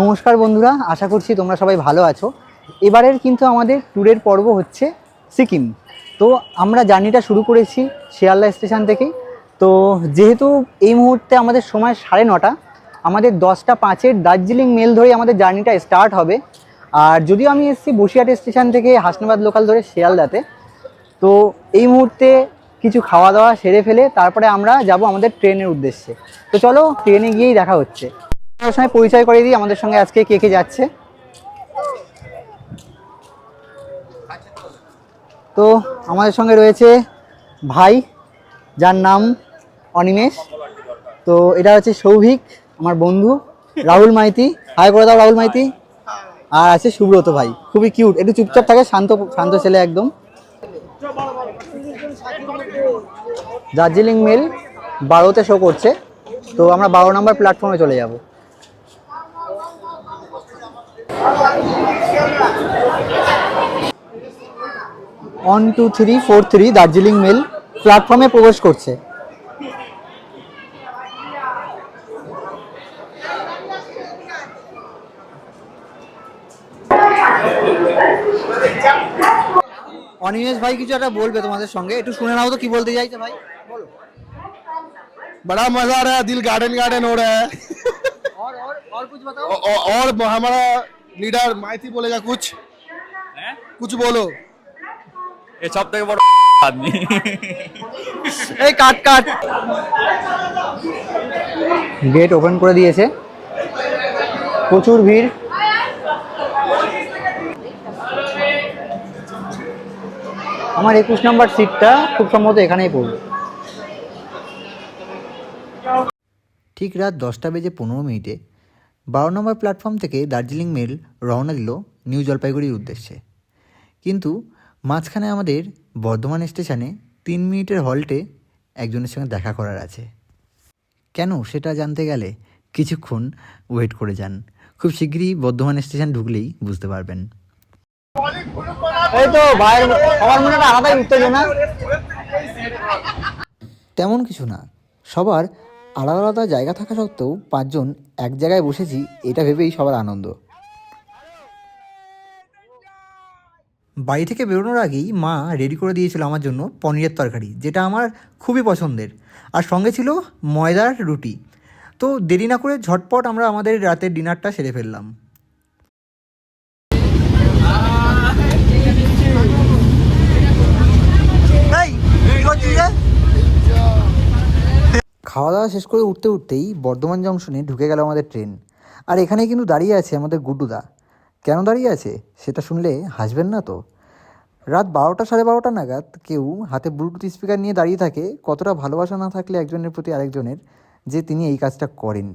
নমস্কার বন্ধুরা, আশা করছি তোমরা সবাই ভালো আছো। এবারের কিন্তু আমাদের ট্যুরের পর্ব হচ্ছে সিকিম। তো আমরা জার্নিটা শুরু করেছি শিয়ালদা স্টেশন থেকেই। তো যেহেতু এই মুহূর্তে আমাদের সময় সাড়ে নটা, আমাদের দশটা পাঁচের দার্জিলিং মেল ধরে আমাদের জার্নিটা স্টার্ট হবে। আর যদিও আমি এসেছি বসিরহাট স্টেশন থেকে হাসনাবাদ লোকাল ধরে শিয়ালদাতে, তো এই মুহূর্তে কিছু খাওয়া দাওয়া সেরে ফেলে তারপরে আমরা যাব আমাদের ট্রেনের উদ্দেশ্যে। তো চলো ট্রেনে গিয়েই দেখা হচ্ছে। সঙ্গে পরিচয় করে দিই, আমাদের সঙ্গে আজকে কে কে যাচ্ছে। তো আমাদের সঙ্গে রয়েছে ভাই, যার নাম অনিমেষ। তো এটা হচ্ছে সৌভিক, আমার বন্ধু, রাহুল মাইতি। হাই করে দাও রাহুল মাইতি। আর আছে সুব্রত ভাই, খুবই কিউট একটু চুপচাপ থাকে, শান্ত শান্ত ছেলে একদম। দার্জিলিং মেল বারোতে শো করছে, তো আমরা বারো নম্বর প্ল্যাটফর্মে চলে যাব। one two three four three Darjeeling mail প্ল্যাটফর্মে প্রবেশ করছে অনিমেষ ভাই কিছু একটা বলবে তোমাদের সঙ্গে একটু শুনে নাও তো কি বলতে চাইছে ভাই বলো बड़ा मजा आ रहा है दिल गार्डन गार्डन हो रहा है और और और कुछ बताओ औ- औ- और हमारा लीडर माइती बोलेगा कुछ कुछ बोलो এ সব থেকে বড় আদমি এই কাট কাট গেট ওপেন করে দিয়েছে প্রচুর ভিড় আমার একুশ নম্বর সিটটা খুব সম্ভবত এখানেই পড়বে ঠিক রাত দশটা বেজে পনেরো মিনিটে বারো নম্বর প্ল্যাটফর্ম থেকে দার্জিলিং মেল রওনা দিল নিউ জলপাইগুড়ির উদ্দেশ্যে। কিন্তু মাঝখানে আমাদের বর্ধমান স্টেশনে তিন মিনিটের হল্টে একজনের সঙ্গে দেখা করার আছে। কেন সেটা জানতে গেলে কিছুক্ষণ ওয়েট করে যান। খুব শিগগিরই বর্ধমান স্টেশন ঢুকলেই বুঝতে পারবেন। এই তো সবার মনে আলাদাই উত্তেজনা। তেমন কিছু না। সবার আলাদা আলাদা জায়গা থাকা সত্ত্বেও পাঁচজন এক জায়গায় বসেছি, এটা ভেবেই সবার আনন্দ। বাড়ি থেকে বেরোনোর আগেই মা রেডি করে দিয়েছিল আমার জন্য পনিরের তরকারি, যেটা আমার খুবই পছন্দের। আর সঙ্গে ছিল ময়দার রুটি। তো দেরি না করে ঝটপট আমরা আমাদের রাতের ডিনারটা সেরে ফেললাম। খাওয়া দাওয়া শেষ করে উঠতে উঠতেই বর্ধমান জংশনে ঢুকে গেল আমাদের ট্রেন। আর এখানে কিন্তু দাঁড়িয়ে আছে আমাদের গুড্ডুদা কেন দাঁড়িয়ে আছে? সেটা শুনলে হাসবেন না তো। রাত বারোটা সাড়ে বারোটা নাগাদ কেউ হাতে ব্লুটুথ স্পিকার নিয়ে দাঁড়িয়ে থাকে, কতটা ভালোবাসা না থাকলে একজনের প্রতি আরেকজনের যে তিনি এই কাজটা করেন।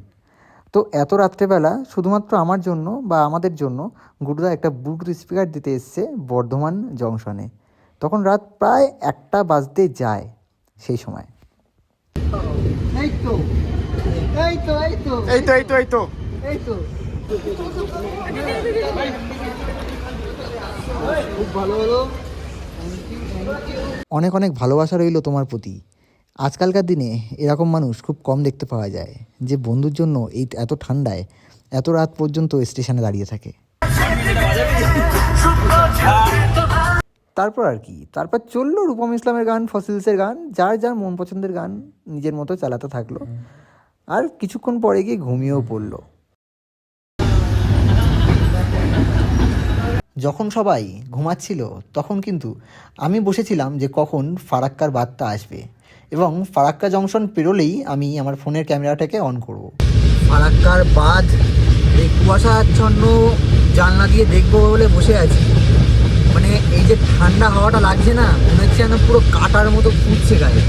তো এত রাত্রেবেলা শুধুমাত্র আমার জন্য বা আমাদের জন্য গুডুদা একটা ব্লুটুথ স্পিকার দিতে এসছে বর্ধমান জংশনে। তখন রাত প্রায় একটা বাজতে যায় সেই সময়। এই তো এই তো এই তো এই তো এই তো এই তো এই তো খুব ভালো হলো। অনেক অনেক ভালোবাসা রইল তোমার প্রতি। আজকালকার দিনে এরকম মানুষ খুব কম দেখতে পাওয়া যায় যে বন্ধুর জন্য এই এত ঠান্ডায় এত রাত পর্যন্ত স্টেশনে দাঁড়িয়ে থাকে। তারপর আর কি। তারপর চলল রূপম ইসলামের গান ফসিলসের গান যার যার মন পছন্দের গান নিজের মতো চালাতে থাকল। আর কিছুক্ষণ পরে গিয়ে ঘুমিয়েও পড়ল। যখন সবাই ঘুমাচ্ছিল তখন কিন্তু আমি বসেছিলাম যে কখন ফারাক্কার বার্তা আসবে এবং ফারাক্কা জংশন পেরোলেই আমি আমার ফোনের ক্যামেরাটাকে অন করব। ফারাক্কার বাঁধ কুয়াশাচ্ছন্ন জানলা দিয়ে দেখব বলে বসে আছি। মানে এই যে ঠান্ডা হাওয়াটা লাগছে না, মনে হচ্ছে যেন পুরো কাটার মতো ফুটছে গায়ে।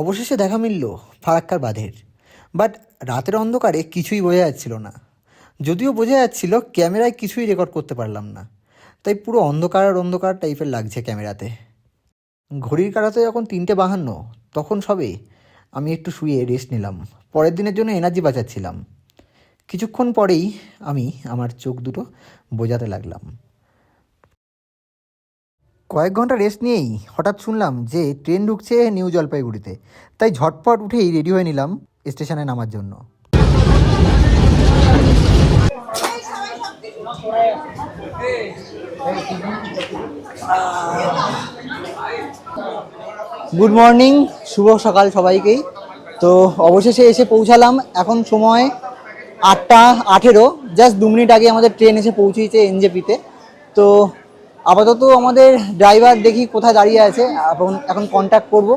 অবশেষে দেখা মিলল ফারাক্কার বাঁধের। বাট রাতের অন্ধকারে কিছুই বোঝা যাচ্ছিল না। যদিও বোঝা যাচ্ছিল ক্যামেরায় কিছুই রেকর্ড করতে পারলাম না। তাই পুরো অন্ধকার আর অন্ধকার টাইপের লাগছে ক্যামেরাতে। ঘড়ির কাটাতে যখন তিনটে বাহান্ন, তখন সবে আমি একটু শুয়ে রেস্ট নিলাম। পরের দিনের জন্য এনার্জি বাঁচাচ্ছিলাম। কিছুক্ষণ পরেই আমি আমার চোখ দুটো বোঝাতে লাগলাম। কয়েক ঘণ্টা রেস্ট নিয়েই হঠাৎ শুনলাম যে ট্রেন ঢুকছে নিউ জলপাইগুড়িতে তাই ঝটপট উঠেই রেডি হয়ে নিলাম স্টেশনে নামার জন্য। গুড মর্নিং শুভ সকাল সবাইকেই। তো অবশেষে এসে পৌঁছালাম। এখন সময় আটটা আঠেরো। জাস্ট দু মিনিট আগে আমাদের ট্রেন এসে পৌঁছেছে এনজেপিতে। তো আপাতত আমাদের ড্রাইভার দেখি কোথায় দাঁড়িয়ে আছে। এখন এখন কন্ট্যাক্ট করব।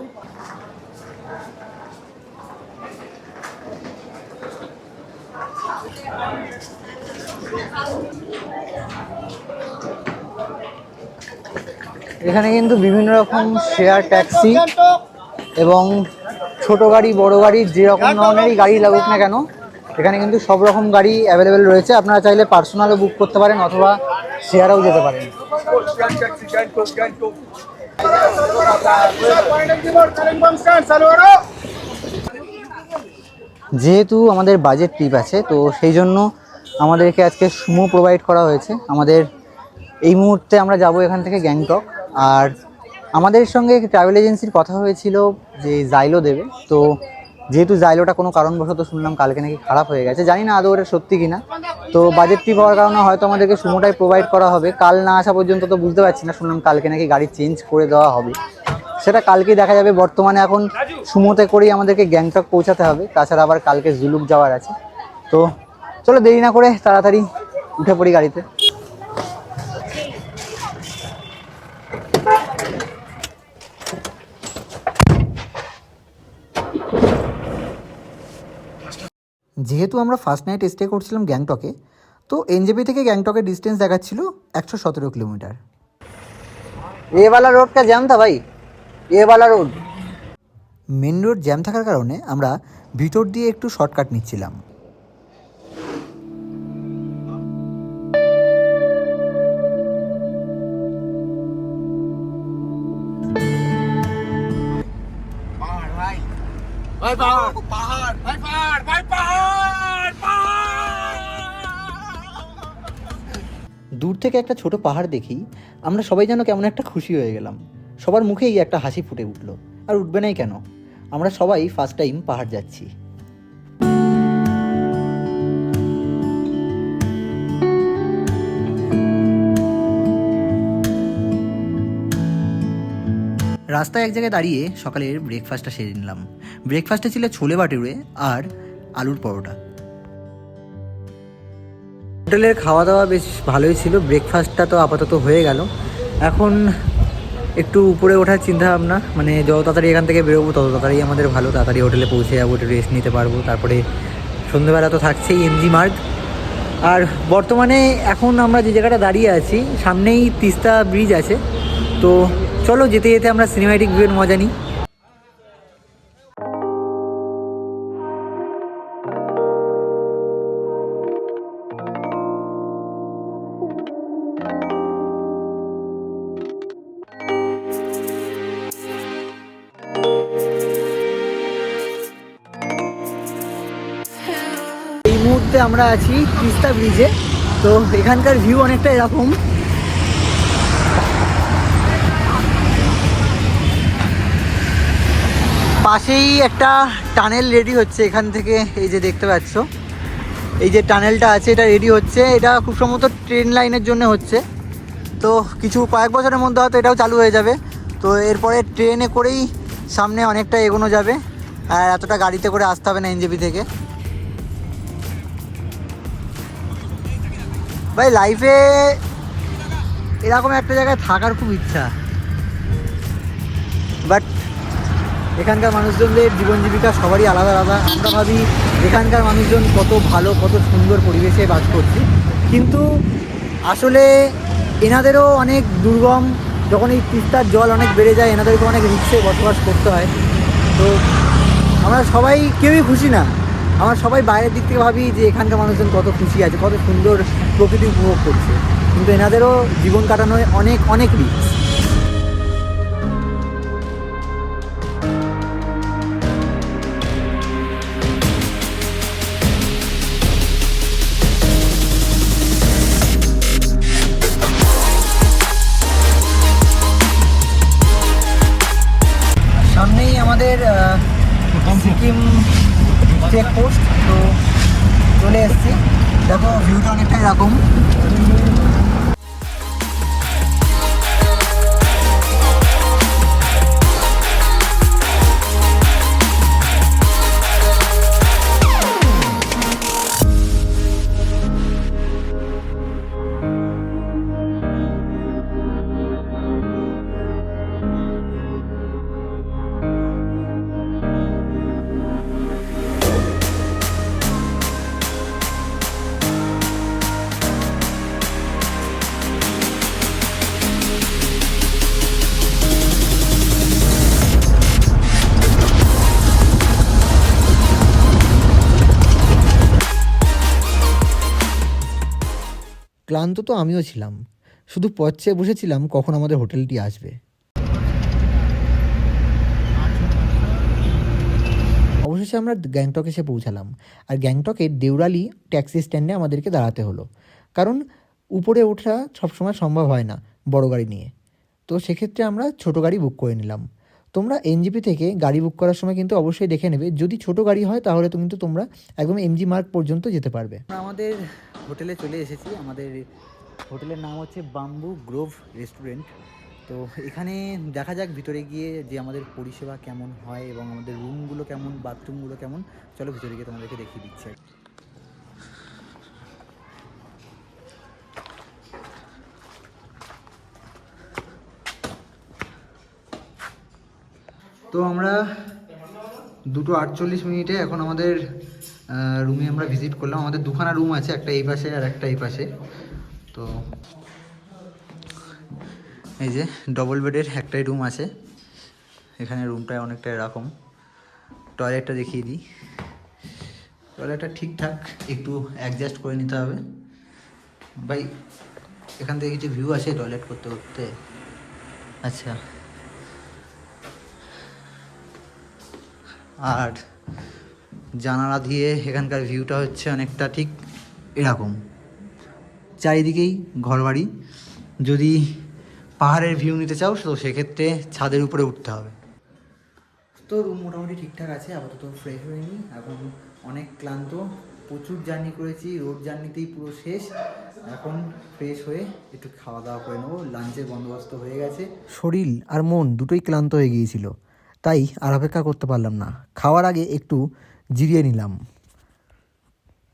এখানে কিন্তু বিভিন্ন রকম শেয়ার ট্যাক্সি এবং ছোট গাড়ি, বড় গাড়ি যেরকম ধরনেরই গাড়ি লাগুক না কেন, এখানে কিন্তু সব রকম গাড়ি অ্যাভেলেবেল রয়েছে। আপনারা চাইলে পার্সোনালও বুক করতে পারেন অথবা শেয়ারেও যেতে পারেন। যেহেতু আমাদের বাজেট ট্রিপ আছে, তো সেই জন্য আমাদেরকে আজকে সুমো প্রোভাইড করা হয়েছে। আমাদের এই মুহূর্তে আমরা যাব এখান থেকে গ্যাংটক আর আমাদের সঙ্গে ট্রাভেল এজেন্সির কথা হয়েছিল যে জাইলো দেবে। তো যেহেতু জাইলোটা কোনো কারণবশত শুনলাম কালকে নাকি খারাপ হয়ে গেছে, জানি না আদৌ ওটা সত্যি কিনা। তো বাজেট ট্রিপ হওয়ার কারণে হয়তো আমাদেরকে সুমোটাই প্রোভাইড করা হবে। কাল না আসা পর্যন্ত তো বুঝতে পারছি না, শুনলাম কালকে নাকি গাড়ি চেঞ্জ করে দেওয়া হবে। সেটা কালকেই দেখা যাবে। বর্তমানে এখন সুমোতে করেই আমাদেরকে গ্যাংটক পৌঁছাতে হবে। তাছাড়া আবার কালকে জুলুক যাওয়ার আছে। তো চলো দেরি না করে তাড়াতাড়ি উঠে পড়ি গাড়িতে। যেহেতু আমরা ফার্স্ট নাইট স্টে করছিলাম গ্যাংটকে তো এনজেপি থেকে গ্যাংটকের ডিস্টেন্স দেখাচ্ছিল একশো সতেরো কিলোমিটার। এওয়ালা রোডটা জ্যাম থা ভাই? এওয়ালা রোড মেন রোড জ্যাম থাকার কারণে আমরা ভিতর দিয়ে একটু শর্টকাট নিচ্ছিলাম। ভাই ভাই। দূর থেকে একটা ছোট পাহাড় দেখি, আমরা সবাই যেন কেমন একটা খুশি হয়ে গেলাম। সবার মুখেই একটা হাসি ফুটে উঠল। আর উঠবে নাই কেন? আমরা সবাই ফার্স্ট টাইম পাহাড় যাচ্ছি। রাস্তায় এক জায়গায় দাঁড়িয়ে সকালের ব্রেকফাস্টটা সেরে নিলাম। ব্রেকফাস্টে ছিল ছোলে বাটুরে আর আলুর পরোটা। হোটেলের খাওয়া দাওয়া বেশ ভালোই ছিল। ব্রেকফাস্টটা তো আপাতত হয়ে গেল। এখন একটু উপরে ওঠার চিন্তা ভাবনা মানে যত তাড়াতাড়ি এখান থেকে বেরোবো, তত তাড়াতাড়ি আমাদের ভালো তাড়াতাড়ি হোটেলে পৌঁছে যাব, একটু রেস্ট নিতে পারব। তারপরে সন্ধ্যেবেলা তো থাকছেই এমজি মার্গ আর বর্তমানে এখন আমরা যে জায়গাটা দাঁড়িয়ে আছি, সামনেই তিস্তা ব্রিজ আছে। তো চলো যেতে যেতে আমরা সিনেমাটিক ভিউয়ের মজা নিই। আমরা আছি তিস্তা ব্রিজে। তো এখানকার ভিউ অনেকটা এরকম। পাশেই একটা টানেল রেডি হচ্ছে এখান থেকে, এই যে দেখতে পাচ্ছ। এই যে টানেলটা আছে, এটা রেডি হচ্ছে। এটা খুব সম্ভবত ট্রেন লাইনের জন্য হচ্ছে। তো কিছু কয়েক বছরের মধ্যে হয়তো এটাও চালু হয়ে যাবে। তো এরপরে ট্রেনে করেই সামনে অনেকটা এগোনো যাবে। আর এতটা গাড়িতে করে আসতে হবে না এনজেপি থেকে। ভাই লাইফে এরকম একটা জায়গায় থাকার খুব ইচ্ছা। বাট এখানকার মানুষজনদের জীবন জীবিকা সবারই আলাদা আলাদা। আমরা ভাবি এখানকার মানুষজন কত ভালো, কত সুন্দর পরিবেশে বাস করছে। কিন্তু আসলে এনাদেরও অনেক দুর্গম, যখন এই তিস্তার জল অনেক বেড়ে যায় এনাদেরকে অনেক রিক্সে বসবাস করতে হয়। তো আমরা সবাই কেউই খুশি না। আমরা সবাই বাইরের দিক থেকে ভাবি যে এখানকার মানুষজন কত খুশি আছে, কত সুন্দর প্রকৃতি উপভোগ করছে। কিন্তু এনাদেরও জীবন কাটানোয় অনেক অনেক রিক্স ক্লান্ত তো আমিও ছিলাম। শুধু পথ চেয়ে বসেছিলাম কখন আমাদের হোটেলটি আসবে। অবশেষে আমরা গ্যাংটক এসে পৌঁছালাম। আর গ্যাংটকের দেউরালি ট্যাক্সি স্ট্যান্ডে আমাদেরকে দাঁড়াতে হলো। কারণ উপরে ওঠা সবসময় সম্ভব হয় না বড় গাড়ি নিয়ে। তো সেক্ষেত্রে আমরা ছোট গাড়ি বুক করে নিলাম। তোমরা এনজিপি থেকে গাড়ি বুক করার সময় কিন্তু অবশ্যই দেখে নেবে। যদি ছোট গাড়ি হয়, তাহলে তো কিন্তু তোমরা একদম এমজি মার্ক পর্যন্ত যেতে পারবে। আমাদের হোটেলে চলে এসেছি। আমাদের হোটেলের নাম হচ্ছে বাম্বু গ্রোভ রেস্টুরেন্ট তো এখানে দেখা যাক ভিতরে গিয়ে যে আমাদের পরিষেবা কেমন হয় এবং আমাদের রুমগুলো কেমন বাথরুমগুলো কেমন। চলো ভিতরে গিয়ে তোমাদেরকে দেখিয়ে দিচ্ছে। তো আমরা দুটো আটচল্লিশ মিনিটে এখন আমাদের রুমে আমরা ভিজিট করলাম। আমাদের দুখানা রুম আছে, একটা এই পাশে আর একটা এই পাশে। তো এই যে ডবল বেডের একটাই রুম আছে। এখানে রুমটা অনেকটা এরকম। টয়লেটটা দেখিয়ে দিই। টয়লেটটা ঠিকঠাক একটু অ্যাডজাস্ট করে নিতে হবে। ভাই, এখান থেকে কিছু ভিউ আছে টয়লেট করতে করতে? আচ্ছা। আর জানালা দিয়ে এখানকার ভিউটা হচ্ছে অনেকটা ঠিক এরকম। চারিদিকেই ঘরবাড়ি। যদি পাহাড়ের ভিউ নিতে চাও, তো সেক্ষেত্রে ছাদের উপরে উঠতে হবে। তো রুম মোটামুটি ঠিকঠাক আছে, আপাতত ফ্রেশ হয়নি এখন অনেক ক্লান্ত, প্রচুর জার্নি করেছি রোড জার্নিতেই পুরো শেষ। এখন ফ্রেশ হয়ে একটু খাওয়া দাওয়া করে নেব। লাঞ্চের বন্দোবস্ত হয়ে গেছে। শরীর আর মন দুটোই ক্লান্ত হয়ে গিয়েছিল। তাই আর অপেক্ষা করতে পারলাম না। খাওয়ার আগে একটু জিরিয়ে নিলাম।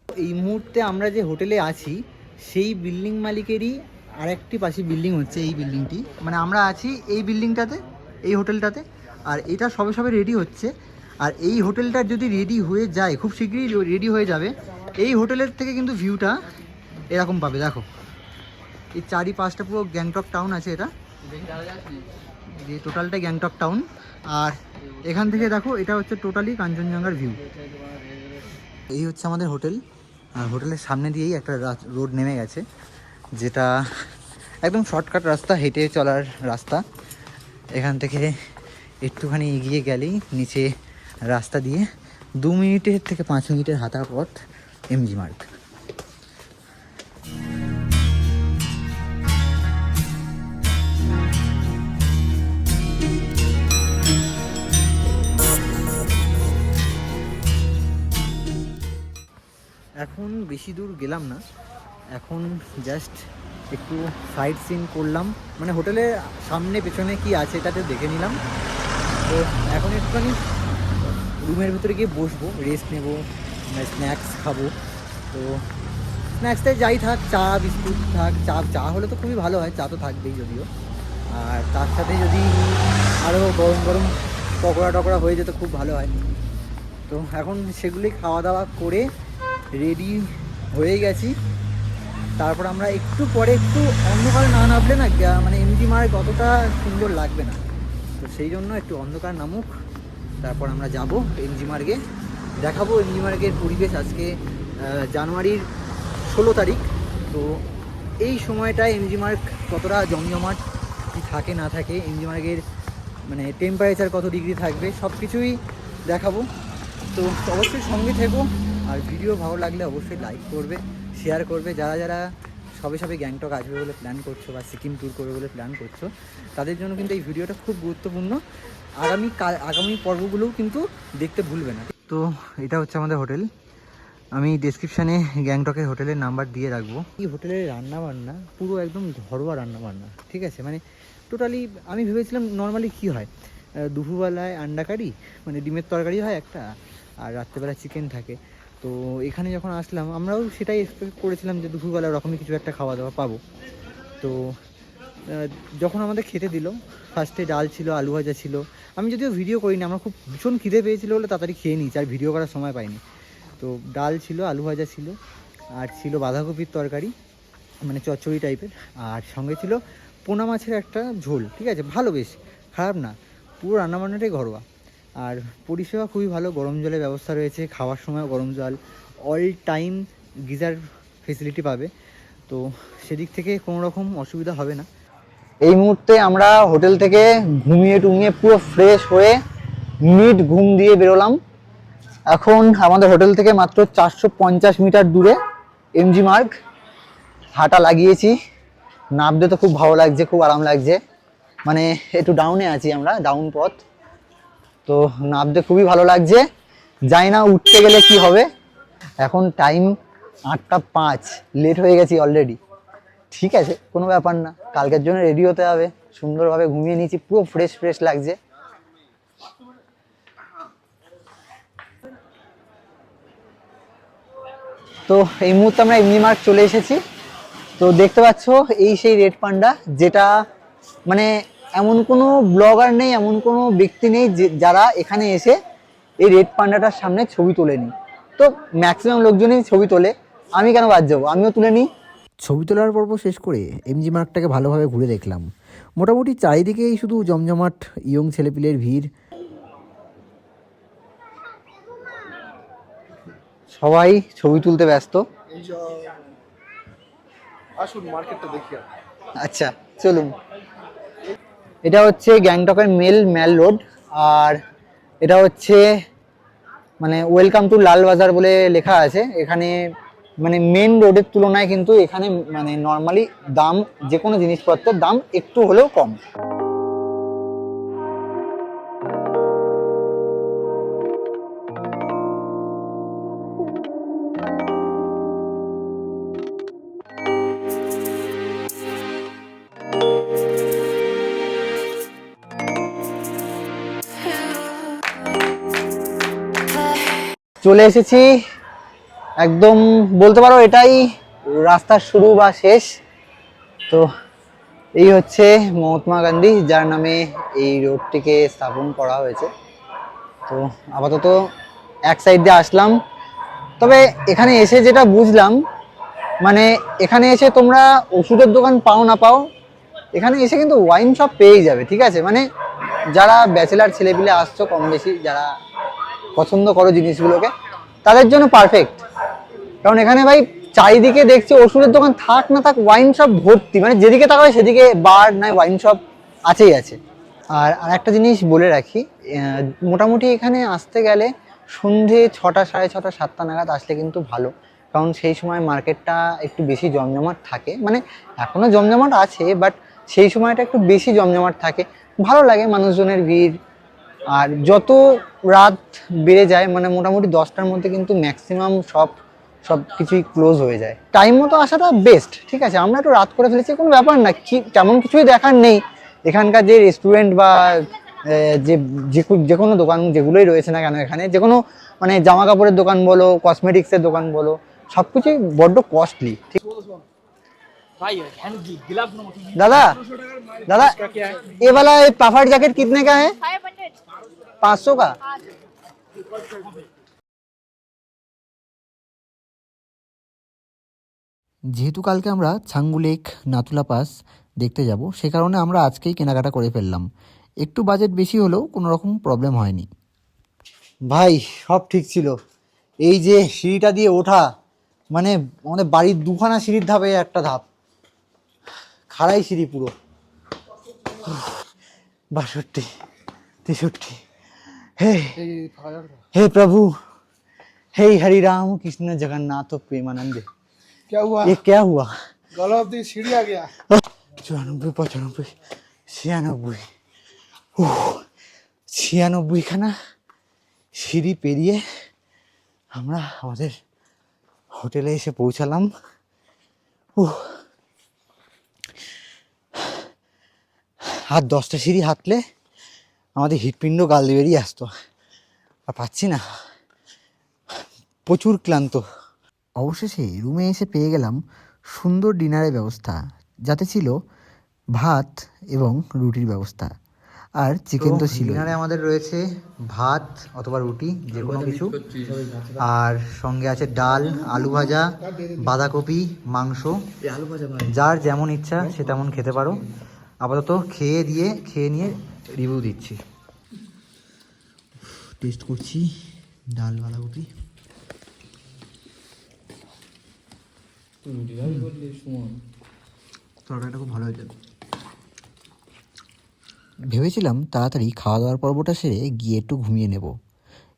এই মুহূর্তে আমরা যে হোটেলে আছি, সেই বিল্ডিং মালিকেরই আরেকটি পাশে বিল্ডিং হচ্ছে এই বিল্ডিংটি মানে আমরা আছি এই বিল্ডিংটাতে এই হোটেলটাতে, আর এটা সবে সবে রেডি হচ্ছে। আর এই হোটেলটা যদি রেডি হয়ে যায়, খুব শীঘ্রই রেডি হয়ে যাবে। এই হোটেলের থেকে কিন্তু ভিউটা এরকম পাবে, দেখো। এই চারি পাঁচটা পুরো গ্যাংটক টাউন আছে এটা। যে টোটালটা গ্যাংটক টাউন। আর এখান থেকে দেখো, এটা হচ্ছে টোটালি কাঞ্চনজঙ্ঘার ভিউ। এই হচ্ছে আমাদের হোটেল। আর হোটেলের সামনে দিয়েই একটা রোড নেমে গেছে, যেটা একদম শর্টকাট রাস্তা, হেঁটে চলার রাস্তা। এখান থেকে একটুখানি এগিয়ে গেলেই নিচে রাস্তা দিয়ে দু মিনিটের থেকে পাঁচ মিনিটের হাঁটা পথ এমজি মার্গ। এখন বেশি দূর গেলাম না। এখন জাস্ট একটু সাইড সিন করলাম। মানে হোটেলে সামনে পেছনে কি আছে এটাতে দেখে নিলাম। তো এখন একটুখানি রুমের ভিতরে গিয়ে বসবো রেস্ট নেব স্ন্যাক্স খাব। তো স্ন্যাক্সটাই যাই থাক, চা, বিস্কুট থাক, চা চা হলে তো খুবই ভালো হয়, চা তো থাকবেই যদিও। আর তার সাথে যদি আরও গরম গরম পকোড়া টকোড়া হয়ে যেত খুব ভালো হয়। তো এখন সেগুলি খাওয়া দাওয়া করে রেডি হয়ে গেছি। তারপর আমরা একটু পরে একটু অন্ধকার না নামলে না মানে এমজি মার্গ অতটা সুন্দর লাগবে না। তো সেই জন্য একটু অন্ধকার নামুক। তারপর আমরা যাব এমজি মার্গে। দেখাবো এমজি মার্গের পরিবেশ আজকে জানুয়ারির ষোলো তারিখ। তো এই সময়টায় এমজি মার্গ কতটা জমজমাট, কি থাকে না থাকে এমজি মার্গের মানে টেম্পারেচার কত ডিগ্রি থাকবে সব কিছুই দেখাবো। তো অবশ্যই সঙ্গে থেকো। আর ভিডিও ভালো লাগলে অবশ্যই লাইক করবে শেয়ার করবে। যারা যারা সবে সবে গ্যাংটক আসবে বলে প্ল্যান করছ বা সিকিম ট্যুর করবে বলে প্ল্যান করছ, তাদের জন্য কিন্তু এই ভিডিওটা খুব গুরুত্বপূর্ণ। আগামী আগামী পর্বগুলোও কিন্তু দেখতে ভুলবে না। তো এটা হচ্ছে আমাদের হোটেল। আমি ডেসক্রিপশানে গ্যাংটকের হোটেলের নাম্বার দিয়ে রাখব। এই হোটেলের রান্না বান্না পুরো একদম ঘরোয়া রান্না বান্না ঠিক আছে? মানে টোটালি আমি ভেবেছিলাম নর্মালি কি হয়? দুপুরবেলায় আন্ডা কারি মানে ডিমের তরকারি হয় একটা, আর রাত্রেবেলা চিকেন থাকে। তো এখানে যখন আসলাম, আমরাও সেটাই এক্সপেক্ট করেছিলাম যে দুপুরবেলা ওরকমই কিছু একটা খাওয়া দাওয়া পাবো। তো যখন আমাদের খেতে দিল ফার্স্টে ডাল ছিল, আলু ভাজা ছিল, আমি যদিও ভিডিও করিনি, আমার খুব ভীষণ খিদে পেয়েছিল বলে তাড়াতাড়ি খেয়ে নিয়েছি, আর ভিডিও করার সময় পাইনি। তো ডাল ছিল, আলু ভাজা ছিল, আর ছিল বাঁধাকপির তরকারি মানে চচ্চড়ি টাইপের আর সঙ্গে ছিল পোনা মাছের একটা ঝোল, ঠিক আছে? ভালো বেশ, খারাপ না, পুরো রান্নাবান্নাটাই ঘরোয়া। আর পরিষেবা খুবই ভালো, গরম জলের ব্যবস্থা রয়েছে, খাওয়ার সময় গরম জল অল টাইম গিজার ফেসিলিটি পাবে। তো সেদিক থেকে কোনো রকম অসুবিধা হবে না। এই মুহূর্তে আমরা হোটেল থেকে ঘুমিয়ে টুমিয়ে পুরো ফ্রেশ হয়ে মিড ঘুম দিয়ে বেরোলাম। এখন আমাদের হোটেল থেকে মাত্র চারশো পঞ্চাশ মিটার দূরে এমজি মার্গ হাঁটা লাগিয়েছি। নামতে তো খুব ভালো লাগছে, খুব আরাম লাগছে। মানে একটু ডাউনে আছি আমরা ডাউন পথ। তো নামতে খুবই ভালো লাগছে। যাই না, উঠতে গেলে কি হবে? এখন টাইম আটটা পাঁচ লেট হয়ে গেছি অলরেডি ঠিক আছে, কোনো ব্যাপার না, কালকের জন্য রেডি হতে হবে। সুন্দরভাবে ঘুমিয়ে নিয়েছি, পুরো ফ্রেশ ফ্রেশ লাগছে। তো এই মুহূর্তে আমরা এমনি মার্ক চলে এসেছি। তো দেখতে পাচ্ছ, এই সেই রেড পান্ডা যেটা মানে এমন কোনো ব্লগার নেই এমন কোনো ব্যক্তি নেই যে যারা এখানে এসে এই রেড পান্ডাটার সামনে ছবি তোলেনি। তো ম্যাক্সিমাম লোকজনই ছবি তোলে। আমি কেন বাদ যাব? আমিও তুলে নিই। ছবি তোলার পর্ব শেষ করে এমজি মার্কটাকে ভালোভাবে ঘুরে দেখলাম। মোটামুটি চারিদিকেই শুধু জমজমাট ইয়ং ছেলেপিলের ভিড়। সবাই ছবি তুলতে ব্যস্ত। আসুন মার্কেটটা দেখি আচ্ছা চলুন। এটা হচ্ছে গ্যাংটকের মেল ম্যাল রোড, আর এটা হচ্ছে মানে ওয়েলকাম টু লালবাজার বলে লেখা আছে। এখানে মানে মেন রোডের তুলনায় কিন্তু এখানে মানে নর্মালি দাম যে কোনো জিনিসপত্রের দাম একটু হলেও কম। চলে এসেছি। একদম বলতে পারো এটাই রাস্তার শুরু বা শেষ। তো এই হচ্ছে মহাত্মা গান্ধী, যার নামে এই রোডটিকে স্থাপন করা হয়েছে। তো আপাতত এক সাইড দিয়ে আসলাম। তবে এখানে এসে যেটা বুঝলাম মানে এখানে এসে তোমরা ওষুধের দোকান পাও না পাও, এখানে এসে কিন্তু ওয়াইন শপ পেয়েই যাবে, ঠিক আছে? মানে যারা ব্যাচেলার ছেলেপিলে আসছো কম বেশি যারা পছন্দ করো জিনিসগুলোকে, তাদের জন্য পারফেক্ট কারণ এখানে ভাই চারিদিকে দেখছি ওষুধের দোকান থাক না থাক ওয়াইন শপ ভর্তি। মানে যেদিকে তাকাবে সেদিকে বার নয় ওয়াইন শপ আছেই আছে। আর আর একটা জিনিস বলে রাখি মোটামুটি এখানে আসতে গেলে সন্ধে ছটা, সাড়ে ছটা, সাতটা নাগাদ আসলে কিন্তু ভালো। কারণ সেই সময় মার্কেটটা একটু বেশি জমজমাট থাকে। মানে এখনও জমজমাট আছে বাট সেই সময়টা একটু বেশি জমজমাট থাকে। ভালো লাগে মানুষজনের ভিড় আর যত রাত বেড়ে যায় মানে মোটামুটি দশটার মধ্যে কিন্তু ম্যাক্সিমাম সব সব কিছুই ক্লোজ হয়ে যায়। টাইম মতো আসাটা বেস্ট ঠিক আছে? আমরা একটু রাত করে ফেলেছি কোনো ব্যাপার না। কি তেমন কিছুই দেখার নেই। এখানকার যে রেস্টুরেন্ট বা যে যে কোনো দোকান যেগুলোই রয়েছে না কেন এখানে যে কোনো মানে জামা কাপড়ের দোকান বলো কসমেটিক্সের দোকান বলো সব কিছুই বড্ড কস্টলি ঠিক। দাদা দাদা এবেলা এই পাফার জ্যাকেট কিতনে কে হ্যাঁ पाँच सौ का যেহেতু কালকে আমরা ছাঙ্গু লেক নাতুলা পাস দেখতে যাব সে কারণে আমরা আজকেই কেনাকাটা করে ফেললাম একটু বাজেট বেশি হলেও কোনো রকম প্রবলেম হয়নি ভাই সব ঠিক ছিল এই যে সিঁড়িটা দিয়ে ওঠা মানে আমাদের বাড়ির দুখানা সিঁড়ির ধাপে একটা ধাপ খাড়াই সিঁড়ি পুরো বাষট্টি তেষট্টি হে এই ফাঁকা জায়গাটা। हे प्रभु हे हरि राम कृष्ण जगन्नाथ प्रेमानंद क्या हुआ ये क्या हुआ गला अब्दी सीढ़ी आ गया চুরানব্বই পঁচানব্বই ছিয়ানব্বই উহ, ছিয়ানব্বই খানা সিঁড়ি পেরিয়ে আমরা আমাদের হোটেলে এসে পৌঁছালাম উহ আর দশটা সিঁড়ি হাঁটলে আমাদের হৃৎপিণ্ড গাল দিয়ে বেরিয়ে আসতো। আর পাচ্ছি না। প্রচুর ক্লান্ত। অবশেষে রুমে এসে পেয়ে গেলাম সুন্দর ডিনারের ব্যবস্থা যাতে ছিল ভাত এবং রুটির ব্যবস্থা। আর চিকেন তো ছিল ডিনারে আমাদের রয়েছে ভাত অথবা রুটি যে কোনো কিছু। আর সঙ্গে আছে ডাল আলু ভাজা বাঁধাকপি মাংস। যার যেমন ইচ্ছা সে তেমন খেতে পারো। আপাতত খেয়ে দিয়ে খেয়ে নিয়ে রিভিউ দিচ্ছি। টেস্ট করছি ডাল বাঁধাকপি। তরকারিটা খুব ভালো হয়েছে। ভেবেছিলাম তাড়াতাড়ি খাওয়া দাওয়ার পর্বটা সেরে গিয়ে একটু ঘুমিয়ে নেব।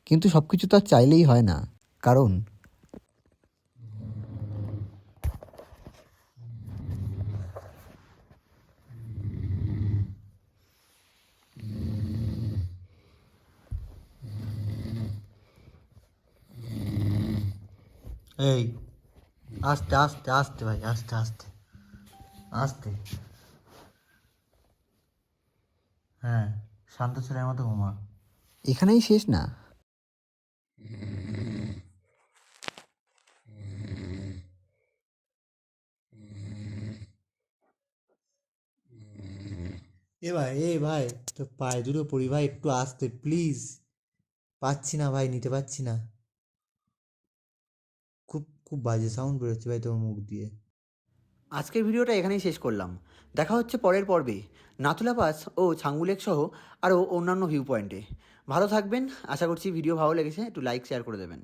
কিন্তু সব কিছু তো আর চাইলেই হয় না। কারণ এই আস্তে আস্তে আস্তে ভাই আস্তে আস্তে আস্তে। হ্যাঁ শান্ত ছেলের মতো ঘুমা। এখানেই শেষ না? এ ভাই এ ভাই তো পায়ে দুটো পড়ি ভাই একটু আসতে প্লিজ পাচ্ছি না ভাই নিতে পারছি না। খুব বাজে সাউন্ড বেরোচ্ছে ভাই তোমার মুখ দিয়ে। আজকের ভিডিওটা এখানেই শেষ করলাম। দেখা হচ্ছে পরের পর্বে। নাথুলা পাস ও ছাঙ্গুলেক সহ আরও অন্যান্য ভিউ পয়েন্টে ভালো থাকবেন। আশা করছি ভিডিও ভালো লেগেছে। একটু লাইক শেয়ার করে দেবেন।